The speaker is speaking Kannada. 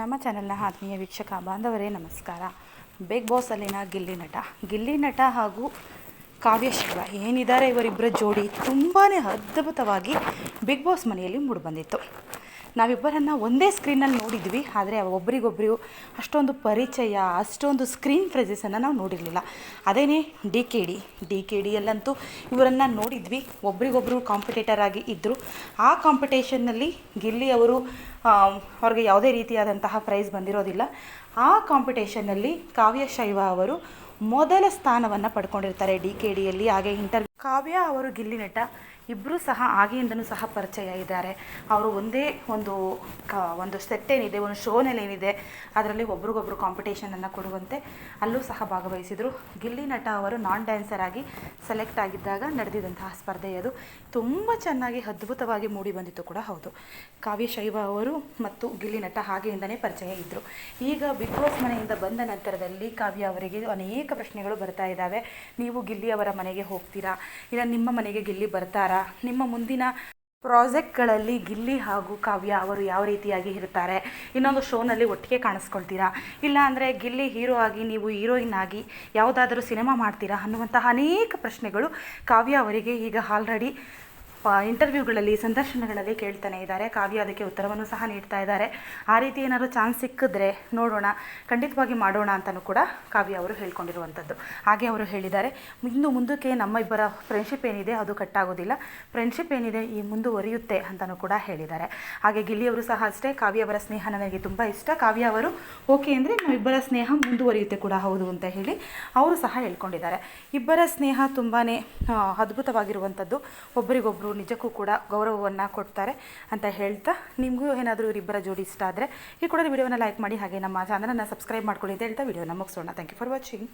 ನಮ್ಮ ಚಾನೆಲ್ನ ಆತ್ಮೀಯ ವೀಕ್ಷಕ, ಬಾಂಧವರೇ, ನಮಸ್ಕಾರ. ಬಿಗ್ ಬಾಸ್ ಅಲ್ಲಿನ ಗಿಲ್ಲಿ ನಟ. ಗಿಲ್ಲಿ ನಟ ಹಾಗೂ ಕಾವ್ಯ ಶಿವ ಏನಿದ್ದಾರೆ ಇವರಿಬ್ಬರ ಜೋಡಿ ತುಂಬಾ ಅದ್ಭುತವಾಗಿ ಬಿಗ್ ಬಾಸ್ ಮನೆಯಲ್ಲಿ ಮೂಡಿಬಂದಿತ್ತು ನಾವಿಬ್ಬರನ್ನು ಒಂದೇ ಸ್ಕ್ರೀನಲ್ಲಿ ನೋಡಿದ್ವಿ, ಆದರೆ ಒಬ್ಬರಿಗೊಬ್ಬರು ಅಷ್ಟೊಂದು ಪರಿಚಯ, ಅಷ್ಟೊಂದು ಸ್ಕ್ರೀನ್ ಪ್ರೆಸೆಸನ್ನು ನಾವು ನೋಡಿರಲಿಲ್ಲ. ಅದೇನೇ D K D. D K ಡಿಯಲ್ಲಂತೂ ಇವರನ್ನು ನೋಡಿದ್ವಿ. ಒಬ್ರಿಗೊಬ್ಬರು ಕಾಂಪಿಟೇಟರ್ ಆಗಿ ಇದ್ದರು ಆ ಕಾಂಪಿಟೇಷನ್ನಲ್ಲಿ ಗಿಲ್ಲಿ ಅವರು ಅವ್ರಿಗೆ ಯಾವುದೇ ರೀತಿಯಾದಂತಹ ಪ್ರೈಸ್ ಬಂದಿರೋದಿಲ್ಲ. ಆ ಕಾಂಪಿಟೇಷನ್ನಲ್ಲಿ ಕಾವ್ಯ ಶೈವ ಅವರು ಮೊದಲ ಸ್ಥಾನವನ್ನು ಪಡ್ಕೊಂಡಿರ್ತಾರೆ ಡಿ ಕೆ ಡಿಯಲ್ಲಿ. ಹಾಗೆ ಇಂಟರ್ ಕಾವ್ಯ ಅವರು ಗಿಲ್ಲಿ ನಟ ಇಬ್ಬರೂ ಸಹ ಆಗಿಂದನೂ ಸಹ ಪರಿಚಯ ಇದ್ದಾರೆ. ಅವರು ಒಂದೇ ಒಂದು ಕ, ಒಂದು ಸೆಟ್ ಏನಿದೆ ಒಂದು ಶೋನಲ್ಲಿ ಏನಿದೆ ಅದರಲ್ಲಿ ಒಬ್ರಿಗೊಬ್ರು ಕಾಂಪಿಟೇಷನನ್ನು ಕೊಡುವಂತೆ ಅಲ್ಲೂ ಸಹ ಭಾಗವಹಿಸಿದರು. ಗಿಲ್ಲಿ ನಟ ಅವರು ನಾನ್ ಡ್ಯಾನ್ಸರ್ ಆಗಿ ಸೆಲೆಕ್ಟ್ ಆಗಿದ್ದಾಗ ನಡೆದಿದ್ದಂತಹ ಸ್ಪರ್ಧೆ ಅದು. ತುಂಬ ಚೆನ್ನಾಗಿ ಅದ್ಭುತವಾಗಿ ಮೂಡಿ ಬಂದಿತ್ತು ಕೂಡ ಹೌದು. ಕಾವ್ಯ ಶೈವ ಅವರು ಮತ್ತು ಗಿಲ್ಲಿ ನಟ ಹಾಗೆಯಿಂದನೇ ಪರಿಚಯ ಇದ್ದರು ಈಗ ಬಿಗ್ ಬಾಸ್ ಮನೆಯಿಂದ ಬಂದ ನಂತರದಲ್ಲಿ ಕಾವ್ಯ ಅವರಿಗೆ ಅನೇಕ ಪ್ರಶ್ನೆಗಳು ಬರ್ತಾ ಇದ್ದಾವೆ. ನೀವು ಗಿಲ್ಲಿ ಅವರ ಮನೆಗೆ ಹೋಗ್ತೀರಾ? ಇಲ್ಲ ನಿಮ್ಮ ಮನೆಗೆ ಗಿಲ್ಲಿ ಬರ್ತಾರಾ? ನಿಮ್ಮ ಮುಂದಿನ ಪ್ರಾಜೆಕ್ಟ್ಗಳಲ್ಲಿ ಗಿಲ್ಲಿ ಹಾಗೂ ಕಾವ್ಯ ಅವರು ಯಾವ ರೀತಿಯಾಗಿ ಇರ್ತಾರೆ ಇನ್ನೊಂದು ಶೋನಲ್ಲಿ ಒಟ್ಟಿಗೆ ಕಾಣಿಸ್ಕೊಳ್ತೀರಾ? ಇಲ್ಲ ಅಂದರೆ ಗಿಲ್ಲಿ ಹೀರೋ ಆಗಿ ನೀವು ಹೀರೋಯಿನ್ ಆಗಿ ಯಾವುದಾದರೂ ಸಿನಿಮಾ ಮಾಡ್ತೀರಾ ಅನ್ನುವಂತಹ ಅನೇಕ ಪ್ರಶ್ನೆಗಳು ಕಾವ್ಯ ಅವರಿಗೆ ಈಗ ಆಲ್ರೆಡಿ ಇಂಟರ್ವ್ಯೂಗಳಲ್ಲಿ, ಸಂದರ್ಶನಗಳಲ್ಲಿ ಕೇಳ್ತಾನೆ ಇದ್ದಾರೆ. ಕಾವ್ಯ ಅದಕ್ಕೆ ಉತ್ತರವನ್ನು ಸಹ ನೀಡ್ತಾ ಇದ್ದಾರೆ. ಆ ರೀತಿ ಏನಾದರೂ ಚಾನ್ಸ್ ಸಿಕ್ಕಿದ್ರೆ ನೋಡೋಣ. ಖಂಡಿತವಾಗಿ ಮಾಡೋಣ ಅಂತಲೂ ಕೂಡ ಕಾವ್ಯ ಅವರು ಹೇಳ್ಕೊಂಡಿರುವಂಥದ್ದು. ಹಾಗೆ ಅವರು ಹೇಳಿದ್ದಾರೆ. ಇನ್ನು ಮುಂದಕ್ಕೆ ನಮ್ಮ ಇಬ್ಬರ ಫ್ರೆಂಡ್ಶಿಪ್ ಏನಿದೆ ಅದು ಕಟ್ಟಾಗೋದಿಲ್ಲ ಫ್ರೆಂಡ್ಶಿಪ್ ಏನಿದೆ ಈ ಮುಂದುವರಿಯುತ್ತೆ ಅಂತಲೂ ಕೂಡ ಹೇಳಿದ್ದಾರೆ. ಹಾಗೆ ಗಿಲ್ಲಿಯವರು ಸಹ ಅಷ್ಟೇ, ಕಾವ್ಯ ಅವರ ಸ್ನೇಹ ನನಗೆ ತುಂಬ ಇಷ್ಟ. ಕಾವ್ಯ ಅವರು, ಓಕೆ ಅಂದರೆ ನಮ್ಮಿಬ್ಬರ ಸ್ನೇಹ ಮುಂದುವರಿಯುತ್ತೆ ಕೂಡ ಹೌದು ಅಂತ ಹೇಳಿ ಅವರು ಸಹ ಹೇಳ್ಕೊಂಡಿದ್ದಾರೆ. ಇಬ್ಬರ ಸ್ನೇಹ ತುಂಬಾ ಅದ್ಭುತವಾಗಿರುವಂಥದ್ದು. ಒಬ್ಬರಿಗೊಬ್ಬರು ನಿಜಕ್ಕೂ ಕೂಡ ಗೌರವವನ್ನು ಕೊಡ್ತಾರೆ ಅಂತ ಹೇಳ್ತಾ ನಿಮಗೂ ಏನಾದರೂ ಇವರಿಬ್ಬರ ಜೋಡಿ ಇಷ್ಟ ಆದರೆ ಈ ಕೂಡ ವಿಡಿಯೋನ ಲೈಕ್ ಮಾಡಿ ಹಾಗೆ ನಮ್ಮ ಚಾನಲನ್ನು ಸಬ್ಸ್ಕ್ರೈಬ್ ಮಾಡ್ಕೊಳ್ಳಿ ಅಂತ ಹೇಳ್ತಾ ವಿಡಿಯೋನ ಮುಗಿಸೋಣ. Thank you for watching